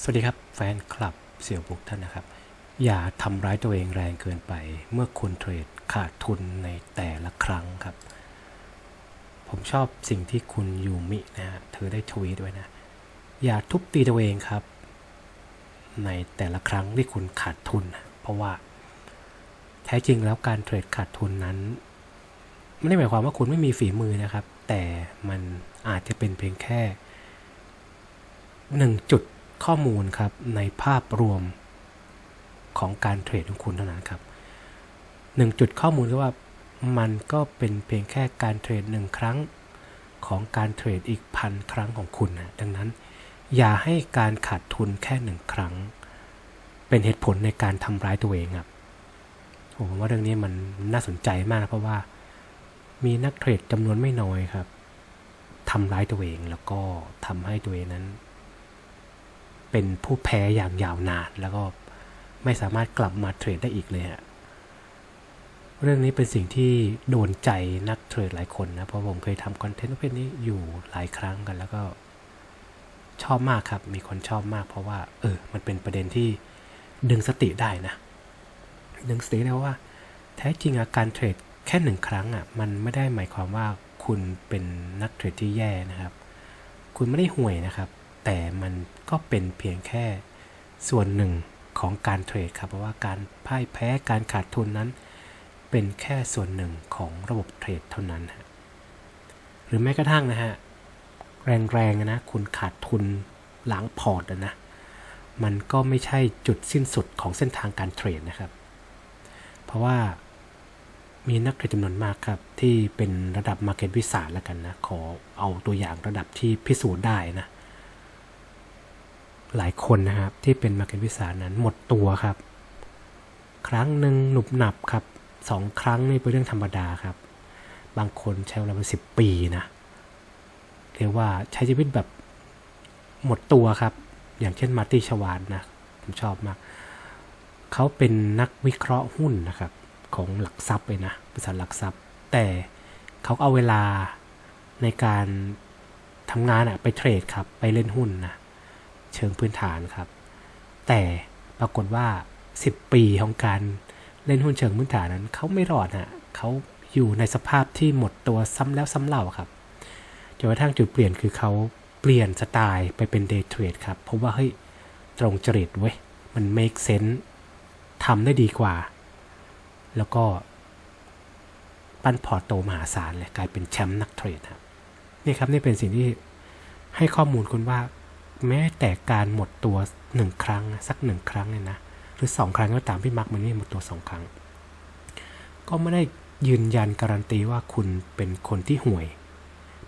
สวัสดีครับแฟนคลับเสี่ยวบุกท่านนะครับ อย่าทำร้ายตัวเองแรงเกินไป เมื่อคุณเทรดขาดทุนในแต่ละครั้งครับ ผมชอบสิ่งที่คุณยูมินะฮะเธอได้ทวีตไว้นะ อย่าทุบตีตัวเองครับ ในแต่ละครั้งที่คุณขาดทุนนะเพราะว่า แท้จริงแล้วการเทรดขาดทุนนั้นไม่ได้หมายความว่าคุณไม่มีฝีมือนะครับ แต่มันอาจจะเป็นเพียงแค่หนึ่งจุด ข้อมูลครับในภาพรวมของการเทรดของคุณเท่านั้นครับหนึ่งจุดข้อมูลก็ว่ามันก็เป็นเพียงแค่การเทรดหนึ่งครั้งของการเทรดอีกพันครั้งของคุณนะดังนั้น อย่าให้การขาดทุนแค่หนึ่งครั้ง เป็นเหตุผลในการทำร้ายตัวเองครับผมว่าเรื่องนี้มันน่าสนใจมากนะเพราะว่ามีนักเทรดจำนวนไม่น้อยครับทำร้ายตัวเองแล้วก็ทำให้ตัวเองนั้น เป็นผู้แพ้อย่างยาวนาน แล้วก็ไม่สามารถกลับมาเทรดได้อีกเลยฮะเรื่องนี้เป็นสิ่งที่โดนใจนักเทรดหลายคนนะ เพราะผมเคยทำคอนเทนต์ประเภทนี้อยู่หลายครั้งกันแล้วก็ชอบมากครับ มีคนชอบมาก เพราะว่า เออ มันเป็นประเด็นที่ดึงสติได้นะ ดึงสติได้ว่า แท้จริงอาการเทรดแค่หนึ่งครั้งอะ มันไม่ได้หมายความว่าคุณเป็นนักเทรดที่แย่นะครับ คุณไม่ได้ห่วยนะครับ แต่มันก็เป็นเพียงแค่ส่วนหนึ่งของการเทรดครับเพราะว่าการพ่ายแพ้การขาดทุนนั้น เป็นแค่ส่วนหนึ่งของระบบเทรดเท่านั้นฮะหรือแม้กระทั่งนะฮะแรงๆนะคุณขาดทุนหลังพอร์ตนะมันก็ไม่ใช่จุดสิ้นสุดของเส้นทางการเทรดนะครับ เพราะว่ามีนักเทรดจำนวนมากครับ ที่เป็นระดับ Market วิสาแล้วกันนะ ขอเอาตัวอย่างระดับที่พิสูจน์ได้นะ หลายคนนะครับ ที่เป็น Market วิสานั้นหมดตัวครับ ครั้งหนึ่งหนุบหนับครับสองครั้งนี่เป็นเรื่องธรรมดาครับ บางคนใช้เวลาเป็นสิบปีนะเรียกว่าใช้ชีวิตแบบหมดตัวครับ อย่างเช่นมาร์ตี้ชวานนะผมชอบมากเขาเป็นนักวิเคราะห์หุ้นนะครับ ของหลักทรัพย์เลยนะบริษัทหลักทรัพย์ แต่เขาเอาเวลาในการทำงานอะไปเทรดครับ ไปเล่นหุ้นนะ เชิงพื้นฐานครับ แต่ปรากฏว่า 10 ปีของการเล่นหุ้นเชิงพื้นฐานนั้นเขาไม่รอดฮะเขาอยู่ในสภาพที่หมดตัวซ้ำแล้วซ้ำเล่าครับจนกระทั่งจุดเปลี่ยนคือเขาเปลี่ยนสไตล์ไปเป็นเดย์เทรดครับเพราะว่าเฮ้ยตรงจริตเว้ยมัน make sense ทำได้ดีกว่า แล้วก็ปั้นพอร์ตโตมหาศาลเลยกลายเป็นแชมป์นักเทรดครับนี่ครับนี่เป็นสิ่งที่ให้ข้อมูลคุณว่า แม้แต่การหมดตัวหนึ่งครั้งสักหนึ่งครั้งเนี่ยนะหรือสองครั้งก็ตามพี่มักมันนี่หมดตัวสองครั้ง ก็ไม่ได้ยืนยันการันตีว่าคุณเป็นคนที่ห่วย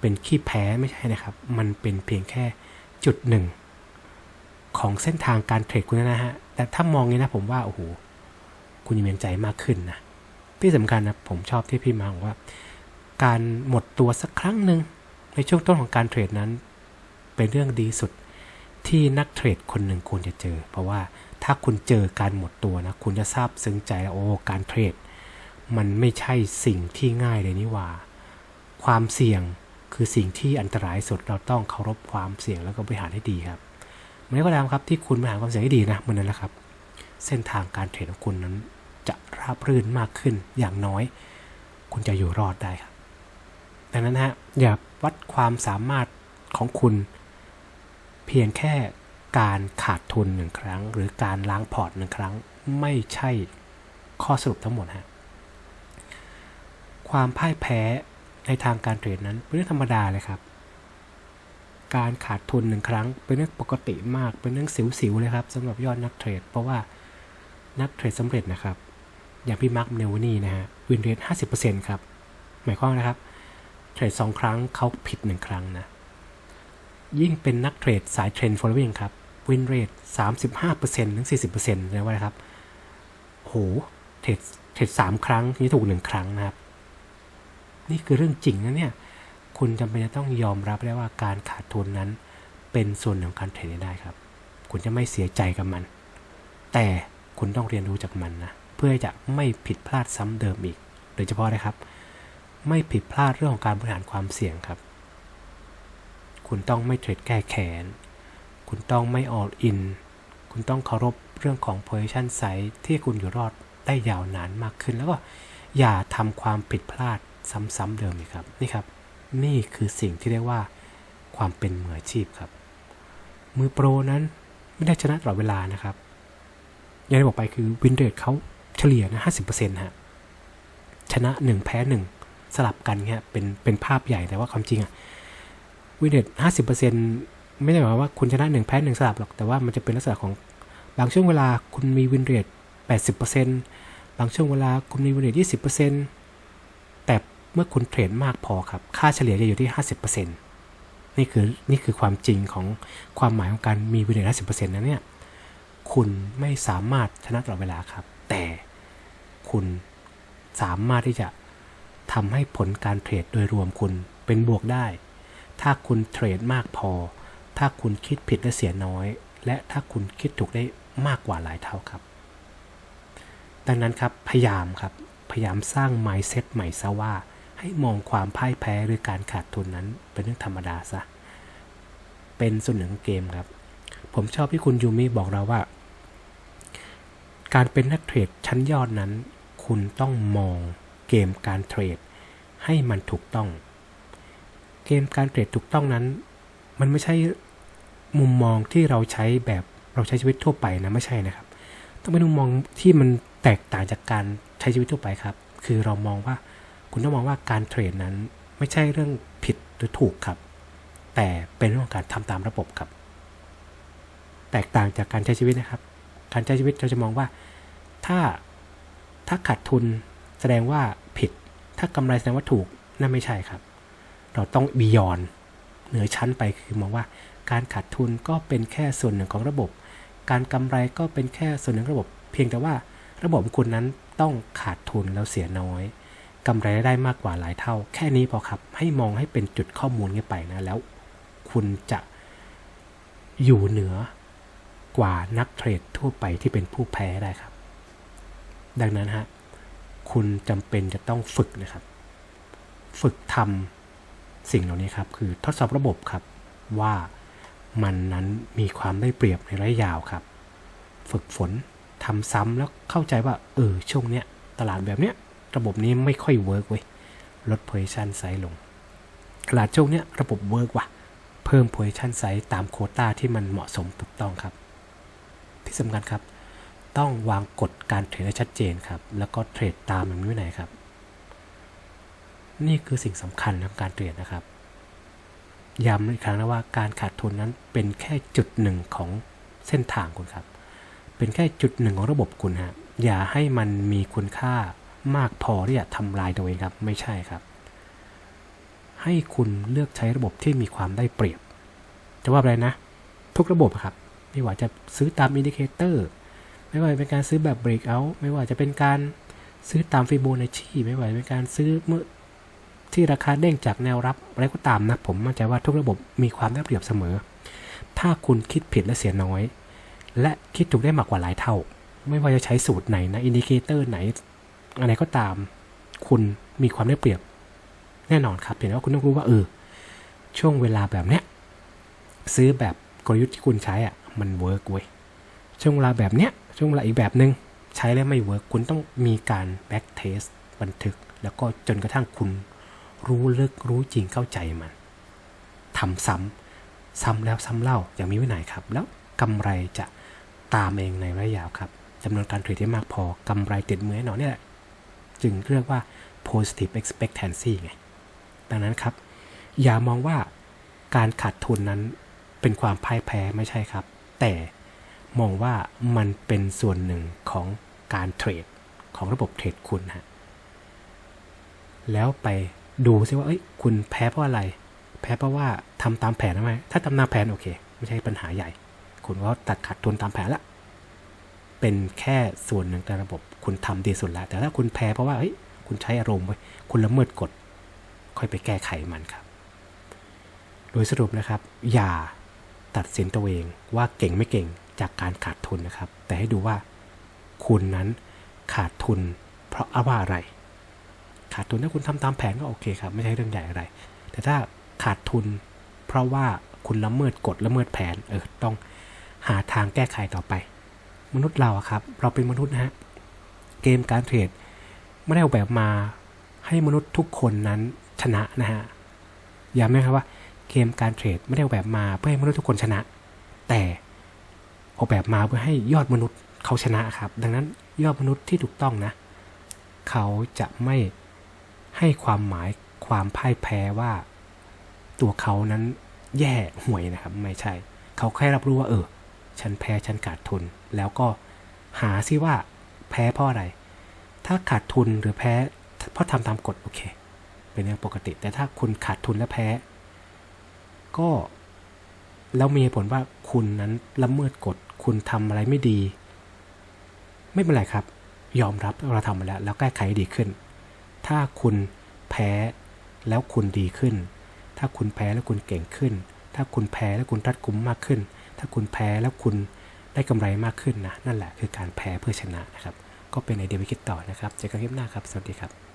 เป็นขี้แพ้ไม่ใช่นะครับ มันเป็นเพียงแค่จุดหนึ่งของเส้นทางการเทรดคุณนะฮะ แต่ถ้ามองนี้นะผมว่าโอ้โหคุณยังมีใจมากขึ้นนะที่สำคัญนะผมชอบที่พี่มาบอกว่า การหมดตัวสักครั้งหนึ่งในช่วงต้นของการเทรดนั้น เป็นเรื่องดีสุด ที่นักเทรดคนหนึ่งควรจะเจอ เพราะว่าถ้าคุณเจอการหมดตัวนะ คุณจะทราบซึ้งใจแล้วโอ้การเทรด มันไม่ใช่สิ่งที่ง่ายเลยนี่ว่า ความเสี่ยงคือสิ่งที่อันตรายสุดเราต้องเคารพความเสี่ยงแล้วก็บริหารให้ดีครับเมื่อก็ตามครับที่คุณบริหารความเสี่ยงให้ดีนะมันนั้นแหละครับ เส้นทางการเทรดของคุณนั้น จะราบรื่นมากขึ้นอย่างน้อย คุณจะอยู่รอดได้ครับ ดังนั้นฮะอย่าวัดความสามารถของคุณ เพียงแค่การขาดทุนหนึ่งครั้ง หรือการล้างพอร์ตหนึ่งครั้ง ไม่ใช่ข้อสรุปทั้งหมดฮะความพ่ายแพ้ในทางการเทรดนั้นเป็นเรื่องธรรมดาเลยครับ การขาดทุนหนึ่งครั้ง เป็นเรื่องปกติมากเป็นเรื่องสิวๆเลยครับสำหรับยอดนักเทรด เพราะว่านักเทรดสำเร็จนะครับ อย่างพี่มาร์คเนวนี่นะฮะวินเรทห้าสิบเปอร์เซ็นต์ครับหมายความนะครับเทรดสองครั้งเขาผิดหนึ่งครั้งนะ ยิ่งเป็นนักเทรดสายเทรน following ครับวินเรทสามสิบห้าเปอร์เซ็นต์ถึงสี่สิบเปอร์เซ็นต์เลยว่าครับโหเทรดเทรดสามครั้งที่ถูกหนึ่งครั้งนะครับ นี่คือเรื่องจริงนะเนี่ย คุณจำเป็นจะต้องยอมรับได้ว่าการขาดทุนนั้น เป็นส่วนหนึ่งของการเทรดได้ครับ คุณจะไม่เสียใจกับมัน แต่คุณต้องเรียนรู้จากมันนะเพื่อจะไม่ผิดพลาดซ้ำเดิมอีก โดยเฉพาะนะครับ ไม่ผิดพลาดเรื่องของการบริหารความเสี่ยงครับ คุณต้องไม่เทรดแก้แค้นคุณต้องไม่ all in คุณต้องเคารพเรื่องของ position size ที่คุณอยู่รอดได้ยาวนานมากขึ้น แล้วก็อย่าทำความผิดพลาดซ้ำๆเดิมอีกครับ นี่ครับ นี่คือสิ่งที่เรียกว่าความเป็นมืออาชีพครับ มือโปรนั้นไม่ได้ชนะตลอดเวลานะครับ อย่างที่บอกไปคือวินเรทเขาเฉลี่ยนะ50%ฮะ ชนะ 1 แพ้ 1 สลับกันเงี้ยเป็นเป็นภาพใหญ่แต่ว่าความจริงอะ วินเดตห้าสิบเปอรท50%ไม่ได้หมายว่าคุณชนะ1แพ้1สลับหรอก แต่ว่ามันจะเป็นลักษณะของบางช่วงเวลาคุณมีวินเดตแปดสิบเปอรท80%บางช่วงเวลาคุณมีวินเดตยี่สิบเปอรท20%แต่เมื่อคุณเทรดมากพอครับ ค่าเฉลี่ยจะอยู่ที่50%นี่คือนี่คือความจริงของความหมายของการมีวินเดตห้าสิบเปอรท50%นะเนี่ยคุณไม่สามารถชนะตลอดเวลาครับ แต่คุณสามารถที่จะทำให้ผลการเทรดโดยรวมคุณเป็นบวกได้ ถ้าคุณเทรดมากพอ ถ้าคุณคิดผิดและเสียน้อย และถ้าคุณคิดถูกได้มากกว่าหลายเท่าครับ ดังนั้นครับพยายามครับ พยายามสร้าง mindset ใหม่ซะว่า ให้มองความพ่ายแพ้หรือการขาดทุนนั้นเป็นเรื่องธรรมดาซะ เป็นส่วนหนึ่งของเกมครับ ผมชอบที่คุณยูมิบอกเราว่า การเป็นนักเทรดชั้นยอดนั้น คุณต้องมองเกมการเทรดให้มันถูกต้อง เกมการเทรดถูกต้องนั้น มันไม่ใช่มุมมองที่เราใช้แบบเราใช้ชีวิตทั่วไปนะไม่ใช่นะครับ ต้องเป็นมุมมองที่มันแตกต่างจากการใช้ชีวิตทั่วไปครับ คือเรามองว่าคุณต้องมองว่าการเทรดนั้น ไม่ใช่เรื่องผิดหรือถูกครับ แต่เป็นเรื่องของการทำตามระบบครับ แตกต่างจากการใช้ชีวิตนะครับ การใช้ชีวิตเราจะมองว่าถ้าถ้าขาดทุนแสดงว่าผิด ถ้ากำไรแสดงว่าถูกนั่นไม่ใช่ครับ เราต้องบียอนเหนือชั้นไปคือมองว่า การขาดทุนก็เป็นแค่ส่วนหนึ่งของระบบ การกำไรก็เป็นแค่ส่วนหนึ่งระบบ เพียงแต่ว่าระบบคุณนั้นต้องขาดทุนแล้วเสียน้อยกำไรได้มากกว่าหลายเท่า แค่นี้พอครับ ให้มองให้เป็นจุดข้อมูลนี้ไปนะแล้ว คุณจะอยู่เหนือกว่านักเทรดทั่วไปที่เป็นผู้แพ้ได้ครับ ดังนั้นฮะคุณจำเป็นจะต้องฝึกนะครับ ฝึกทำ สิ่งเหล่านี้ครับคือทดสอบระบบครับว่ามันนั้นมีความได้เปรียบในระยะยาวครับ ฝึกฝนทำซ้ำแล้วเข้าใจว่าเออช่วงเนี้ยตลาดแบบเนี้ยระบบนี้ไม่ค่อยเวิร์กเว้ยลด position size ลงตลาดช่วงเนี้ยระบบเวิร์กว่ะเพิ่ม position size ตามโคต้าที่มันเหมาะสมถูกต้องครับ ที่สำคัญครับ ต้องวางกฎการเทรดให้ชัดเจนครับ แล้วก็เทรดตามมันไม่ไหนครับ นี่คือสิ่งสำคัญในการเทรดนะครับ ย้ำอีกครั้งนะว่าการขาดทุนนั้นเป็นแค่จุดหนึ่งของเส้นทางคุณครับ เป็นแค่จุดหนึ่งของระบบคุณฮะ อย่าให้มันมีคุณค่ามากพอที่จะทำลายตัวเองครับ ไม่ใช่ครับ ให้คุณเลือกใช้ระบบที่มีความได้เปรียบ จะว่าอะไรนะ ทุกระบบครับ ไม่ว่าจะซื้อตามอินดิเคเตอร์ ไม่ว่าจะเป็นการซื้อแบบ breakout ไม่ว่าจะเป็นการซื้อตามฟิโบนัชชีไม่ว่าจะเป็นการซื้อเมื่อ ที่ราคาเด้งจากแนวรับอะไรก็ตามนะ ผมมั่นใจว่าทุกระบบมีความได้เปรียบเสมอ ถ้าคุณคิดผิดและเสียน้อย และคิดถูกได้มากกว่าหลายเท่า ไม่ว่าจะใช้สูตรไหนนะอินดิเคเตอร์ไหน อะไรก็ตาม คุณมีความได้เปรียบ แน่นอนครับเพียงแต่ว่าคุณต้องรู้ว่าเออช่วงเวลาแบบเนี้ยซื้อแบบกลยุทธ์ที่คุณใช้อะมันเวิร์กเว้ยช่วงเวลาแบบเนี้ยช่วงเวลาอีกแบบหนึง่งใช้แล้วไม่เวิร์กคุณต้องมีการแบ็กเทสบันทึก แล้วก็จนกระทั่งคุณ รู้ลึกรู้จริงเข้าใจมันทำซ้ำซ้ำแล้วซ้ำเล่าอย่างมีวินัยครับ แล้วกำไรจะตามเองในระยะยาวครับจำนวนการเทรดที่มากพอกำไรติดมือแน่นอนเนี่ยแหละจึงเรียกว่า positive expectancy ไง ดังนั้นครับ อย่ามองว่าการขาดทุนนั้นเป็นความพ่ายแพ้ไม่ใช่ครับ แต่มองว่ามันเป็นส่วนหนึ่งของการเทรดของระบบเทรดคุณฮะแล้วไป ดูซิว่าเอ้ยคุณแพ้เพราะอะไร แพ้เพราะว่าทำตามแผนไหมถ้าทำตามแผนโอเค ไม่ใช่ปัญหาใหญ่ คุณก็ตัดขาดทุนตามแผนละเป็นแค่ส่วนหนึ่งในระบบคุณทำดีสุดแล้วแต่ถ้าคุณแพ้เพราะว่าเฮ้ยคุณใช้อารมณ์ไว้คุณละเมิดกฎค่อยไปแก้ไขมันครับ โดยสรุปนะครับ อย่าตัดสินตัวเองว่าเก่งไม่เก่งจากการขาดทุนนะครับ แต่ให้ดูว่าคุณนั้นขาดทุนเพราะว่าอะไร ขาดทุนถ้าคุณทำตามแผนก็โอเคครับไม่ใช่เรื่องใหญ่อะไร แต่ถ้าขาดทุน เพราะว่าคุณละเมิดกฎละเมิดแผนเออต้องหาทางแก้ไขต่อไป มนุษย์เราอะครับ เราเป็นมนุษย์นะฮะเกมการเทรดไม่ได้ออกแบบมาให้มนุษย์ทุกคนนั้นชนะนะฮะย้ำนะครับว่าเกมการเทรดไม่ได้ออกแบบมาเพื่อให้มนุษย์ทุกคนชนะ แต่ออกแบบมาเพื่อให้ยอดมนุษย์เขาชนะครับ ดังนั้นยอดมนุษย์ที่ถูกต้องนะ เขาจะไม่ ให้ความหมายความพ่ายแพ้ว่า ตัวเขานั้นแย่ห่วยนะครับ ไม่ใช่ เขาแค่รับรู้ว่า เออ ฉันแพ้ฉันขาดทุน แล้วก็หาซิว่า แพ้เพราะอะไร ถ้าขาดทุนหรือแพ้ เพราะทำตามกฎโอเค เป็นเรื่องปกติ แต่ถ้าคุณขาดทุนและแพ้ ก็แล้วมีผลว่าคุณนั้นละเมิดกฎคุณทำอะไรไม่ดี ไม่เป็นไรครับ ยอมรับเราทำมาแล้ว แล้วแก้ไขให้ดีขึ้น ถ้าคุณแพ้แล้วคุณดีขึ้น ถ้าคุณแพ้แล้วคุณเก่งขึ้น ถ้าคุณแพ้แล้วคุณรัดกุมมากขึ้น ถ้าคุณแพ้แล้วคุณได้กำไรมากขึ้นนะ นั่นแหละคือการแพ้เพื่อชนะนะครับ ก็เป็นไอเดียวิคิดต่อนะครับ เจอกันคลิปหน้าครับ สวัสดีครับ